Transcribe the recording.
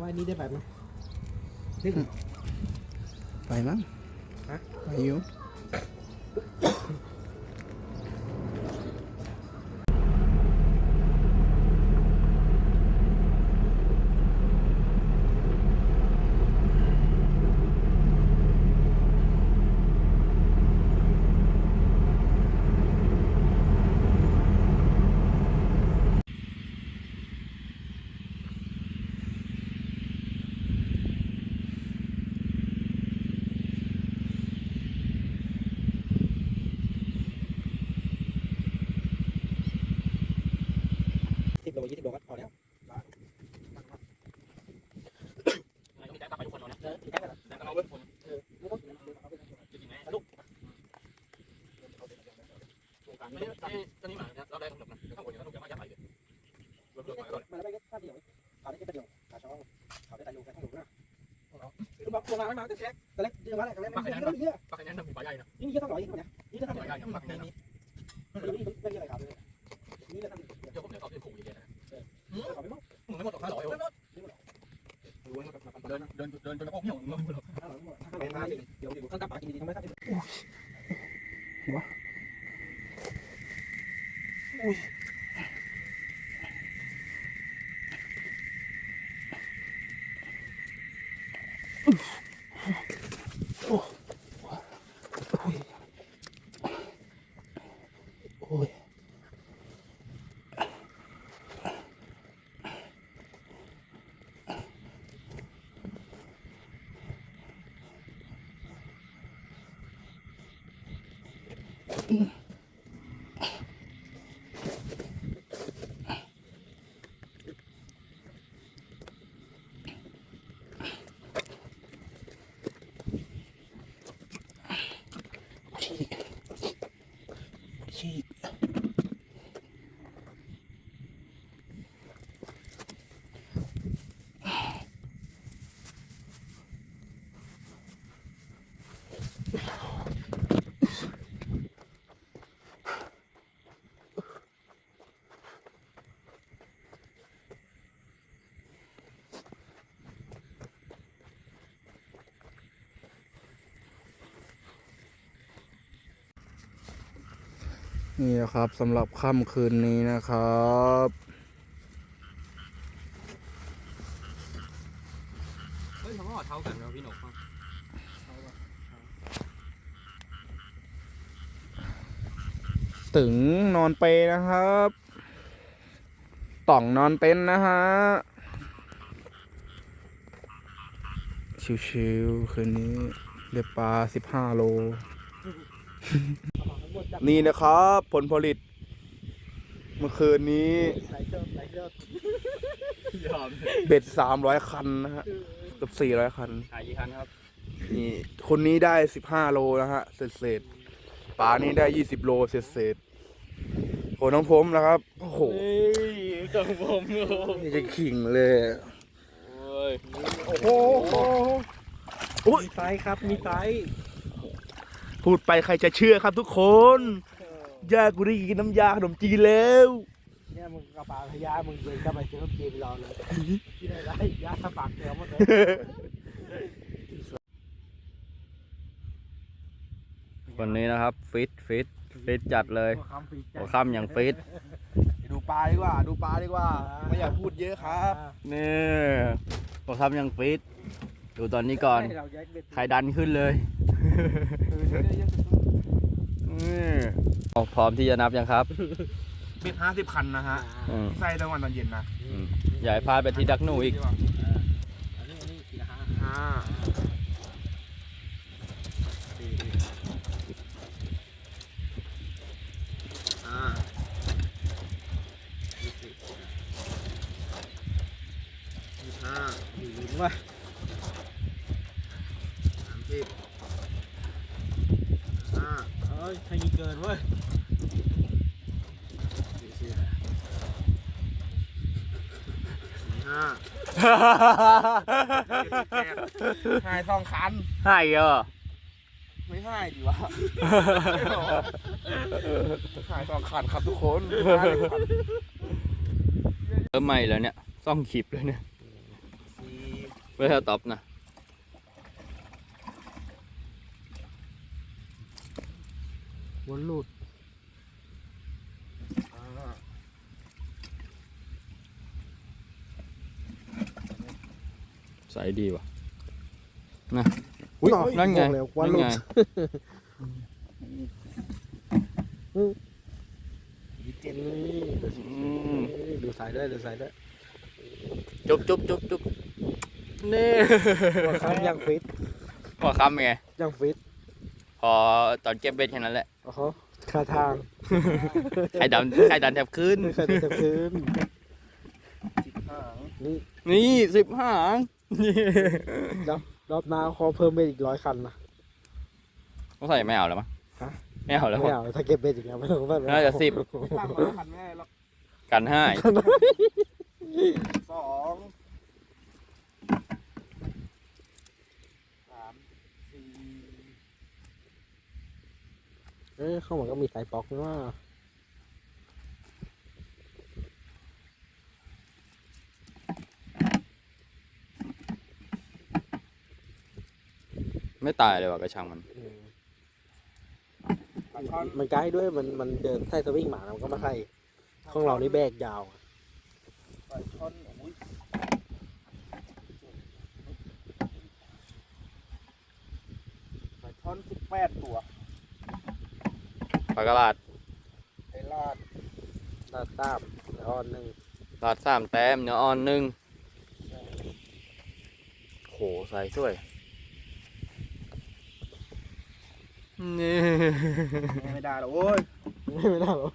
ว่านี่ได้แบบไหมซึ่งไปมั้งฮะไปอยู่ โลยี่สิบโลก็พอแล้วเออแค่นั้นเออไม่ต้องถึงนั้นเอาไปเอาลูกมันไม่ได้ข้าวเดียวเขาได้แค่ประโยชน์ขาช่องเขาได้ตายอยู่กันทั้งหมดนะลูกบอกตัวมาไม่มาแต่แค่แต่เล็กเยอะมาแหละแต่เล็กไม่เยอะไม่เยอะนี่เยอะเท่าไหร่เนี่ยนี่จะทำอะไรนี่นี่นี่ไม่มีอะไรครับนี่จะทำเขาไม่มอง เดินเดินเดินจนพวกเหี้ยว ถ้าไม่มา เดี๋ยวเดี๋ยวข้างกระป๋ากินดีๆทำไมครับโ Bye. นี่นะครับสำหรับค่ำคืนนี้นะครับเฮ้ยเขาก็เท่ากันแล้วพี่หนกตึงนอนเปนะครับ ต่องนอนเต็นท์นะฮะ ชิวๆคืนนี้เรียบปลาสิบห้าโล นี่นะครับ ผลผลิต เมื่อคืนนี้ใส่เชิมใส่เชิมยอมเบ็ดสามร้อยคันนะฮะเกับสี่ร้อยคันหายกี่คันครับ นี่ คนนี้ได้สิบห้าโลนะฮะ เศษเศษๆปลานี่ได้ยี่สิบโลเศษเศษๆโหน้องผมนะครับ โอ้โหเฮ้ยกังผมโนี่จะขิงเลย อ้ย โอ้โห โอ้ย มีไซส์ครับ มีไซส์ พูดไปใครจะเชื่อครับทุกคนย่ากูได้กินน้ำยาขนมจีนแล้วเนี่ยมึงกระป๋าพยามึงเลยก็ไปซื้อขนมจีนไปรอเลยที่ไหนได้ยาสปากเสือหมดเลยวันนี้นะครับ ฟิตฟิตฟิตจัดเลยหัวคำฟีหัวค่ำอย่างฟิตดูปลาดีกว่า ดูปลาดีกว่า ไม่อยากพูดเยอะครับนี่หัวค่ำอย่างฟิต ดูตอนนี้ก่อนเราแยกเบ็ดใครดันขึ้นเลยเอาพร้อมที่จะนับยังครับเบ็ดห้าสิบคันนะฮะ ใส่ตอนวันตอนเย็นนะอย่าให้พลาดไปที่ดักหนูอีกอันอีกห้าห้าสี่ห้ายี่สิบยี่สิบห้าอยู่ลุ้นว่ะสา สิบห้าเอ้ยให้มีเกินเว้ยสี่สิบสี่ห้าหายสองคัน ให้เหรอไม่ให้ดีวะหายสองคันครับทุกคนเริ่มใหม่แล้วเนี่ยซ่องคลิปเลยเนี่ย สี่ไม่ใช่ต๊อปนะ วนหลุดใสดีว่ะนะอุ้ยนั่นไงบอกแล้วว่านั่นหลุไงดเจนอืมดูสายด้วยดูสายด้วยจุ๊บจุ๊บจุ๊บจุ๊บนี่หัวคำยังฟิตหัวคำไงยังฟิตพ อตอนเก็บเบ็ดแค่นั้นแหละโอ้โหคาทางไข่ดำไข่ดันแทบขึ้นไม่เคยได้จะคืนสิบห้างนี่นี่สิบหางรอบหน้าขอเพิ่มเบ็ดอีกร้อยคันนะ ต้องใส่ไม่เอาแล้วมั้งฮะ ไม่เอาแล้ว ไม่มั้งเอาถ้าเก็บเบ็ดอีกแล้วไม่ต้องแบบน่าจะสิบตามมาพันแม่หรอกกันให้สองสามสี่ เอ้ยเข้ามาก็มีสายปอกนี่ว่าไม่ตายเลยว่ะกระชังมัน อืมปลาช่อนมันใกล้ด้วยมันมันเดินใส่สวิงหมามันก็มาใส่ของเรานี่แบกยาวปลาช่อนโอ้ยปลาช่อนสิบแปดตัว ปลากระลาดไอ้ลาดลาดตามแล้วอันหนึ่งลาดสามแต้มเนื้ออ่อนหนึ่งโหใส่สวยนี่ไม่ได้หรอกโอ้ยไม่ได้หรอก